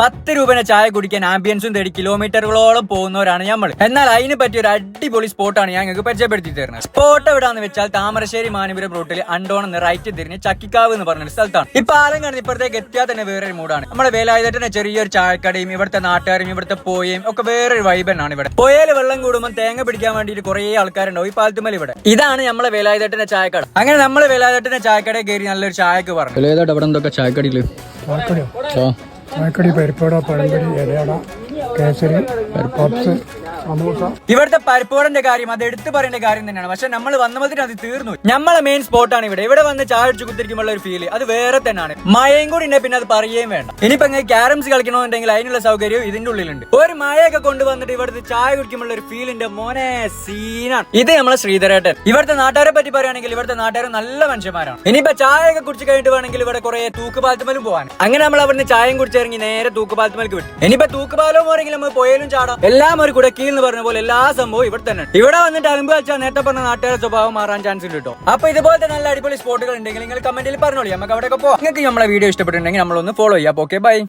പത്ത് രൂപനെ ചായ കുടിക്കാൻ ആംബിയൻസും തേടി കിലോമീറ്ററുകളോളം പോകുന്നവരാണ് നമ്മൾ എന്നാൽ അതിന് പറ്റിയ ഒരു അടിപൊളി സ്പോട്ടാണ് ഞാൻ നിങ്ങൾക്ക് പരിചയപ്പെടുത്തി തരുന്നത്. സ്പോട്ട് എവിടാന്ന് വെച്ചാൽ താമരശ്ശേരി മാനപുരം റൂട്ടിൽ അണ്ടോണം എന്ന് റൈറ്റ് തിരിഞ്ഞ് ചക്കിക്കാവ് എന്ന് പറഞ്ഞൊരു സ്ഥലത്താണ്. ഇപ്പൊ ആരും കാണുന്ന ഇപ്പുറത്തേക്ക് എത്തിയാൽ തന്നെ വേറൊരു മൂടാണ് നമ്മുടെ വേലായുധത്തിന്റെ ചെറിയൊരു ചായക്കടയും ഇവിടുത്തെ നാട്ടുകാരും ഇവിടുത്തെ പോയും ഒക്കെ വേറൊരു വൈബനാണ് ഇവിടെ. പോയാൽ വെള്ളം കൂടുമ്പോൾ തേങ്ങ പിടിക്കാൻ വേണ്ടിയിട്ട് കുറെ ആൾക്കാരുണ്ടാവും ഈ പാലത്തുമൽ ഇവിടെ. ഇതാണ് നമ്മളെ വേലായുധത്തിന്റെ ചായക്കട. അങ്ങനെ നമ്മൾ വേലായുധത്തിന്റെ ചായക്കടയിൽ കയറി നല്ലൊരു ചായക്ക് പറഞ്ഞു. വേലായുധ ഇവിടെ എന്തൊക്കെ ചായക്കടയിൽ ചായക്കടിയോ ചായക്കടി പരിപ്പട പഴംപൊരി ഇലയട കേസരി പപ്സ് ഇവിടുത്തെ പരിപ്പോടന്റെ കാര്യം അത് എടുത്തു പറയേണ്ട കാര്യം തന്നെയാണ്. പക്ഷെ നമ്മൾ വന്നപ്പോഴത്തേനും അത് തീർന്നു. നമ്മളെ മെയിൻ സ്പോട്ടാണ് ഇവിടെ. ഇവിടെ വന്ന് ചായ കുത്തിരിക്കുമ്പോൾ ഒരു ഫീൽ അത് വേറെ തന്നെയാണ്. മഴയും കൂടി ഉണ്ടെ പിന്നെ അത് പറയുകയും വേണ്ട. ഇനിയിപ്പോ ഇങ്ങനെ ക്യാരംസ് കളിക്കണമെന്നുണ്ടെങ്കിൽ അതിനുള്ള സൗകര്യം ഇതിന്റെ ഉള്ളിലുണ്ട്. ഒരു മഴയൊക്കെ കൊണ്ടുവന്നിട്ട് ഇവിടുത്തെ ചായ കുടിക്കുമ്പോൾ ഒരു ഫീലിന്റെ മോനെ സീനാണ്. ഇത് നമ്മളെ ശ്രീധരേട്ടൻ. ഇവിടുത്തെ നാട്ടുകാരെ പറ്റി പറയുകയാണെങ്കിൽ ഇവിടുത്തെ നാട്ടുകാർ നല്ല മനുഷ്യന്മാരാണ്. ഇനിയിപ്പോ ചായ ഒക്കെ കുടിച്ച് കഴിഞ്ഞിട്ട് വേണമെങ്കിൽ ഇവിടെ കുറെ തൂക്കുപാലത്തുമലും പോകാൻ. അങ്ങനെ നമ്മൾ അവിടുന്ന് ചായയും കുടിച്ചിറങ്ങി നേരെ തൂക്കുപാലത്തുമലേക്ക് വിട്ടു. ഇനിയിപ്പോ തൂക്കുപാലവും പോരെങ്കിൽ നമ്മൾ പോയാലും ചാടാം. എല്ലാം ഒരു കുടക്കീൽ എന്ന് പറഞ്ഞ പോലെ എല്ലാ സംഭവവും ഇവിടെ തന്നെ. ഇവിടെ വന്നിട്ട് അലമ്പ് വെച്ചാൽ നേരത്തെ പറഞ്ഞ നാട്ടുകാരുടെ സ്വഭാവം മാറാൻ ചാൻസ് ഉണ്ട് കേട്ടോ അപ്പൊ ഇതുപോലത്തെ നല്ല അടിപൊളി സ്പോട്ടുകൾ ഉണ്ടെങ്കിൽ നിങ്ങൾ കമന്റിൽ പറഞ്ഞോളി. നമുക്ക് അവിടെ പോകാം നിങ്ങൾക്ക് നമ്മളെ വീഡിയോ ഇഷ്ടപ്പെട്ടിട്ടുണ്ടെങ്കിൽ നമ്മളൊന്ന് ഫോളോ ചെയ്യാം. Okay bye